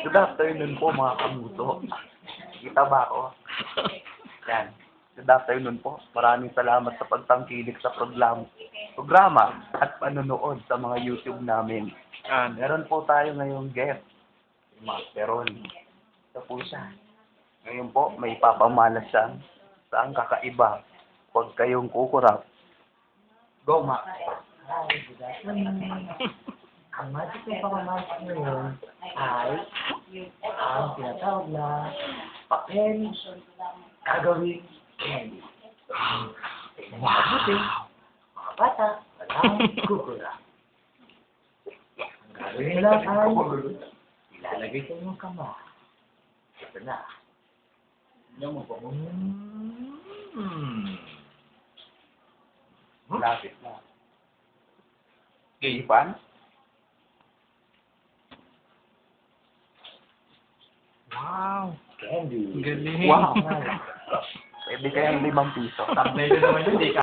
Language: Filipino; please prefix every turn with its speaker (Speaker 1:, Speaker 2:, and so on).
Speaker 1: Good afternoon po mga kamuso. Kita ba ako? Yan. Good afternoon po. Maraming salamat sa pagtangkilik sa program, programa at panonood sa mga YouTube namin.
Speaker 2: Yan.
Speaker 1: Meron po tayo ngayong guest. Masteron. Ito po siya. Ngayon po, may papamalas siya sa ang kakaiba. Huwag kayong kukurap. Go, Ma.
Speaker 3: Hi, good afternoon. Ang magic ng pamamasok ngayon ay ang tinatawag na paken gagawin candy. Wow. mga bata, walang kukura. Ang gagawin nila ay ilalagay sa inyong kama. Ito na.
Speaker 2: Hmm.
Speaker 1: Lapit na. Ipan?
Speaker 2: Wow.
Speaker 3: Candy.
Speaker 2: Galing.
Speaker 1: Wow. Pwede kayang limang piso.
Speaker 2: Thumbnail na naman yun, di ka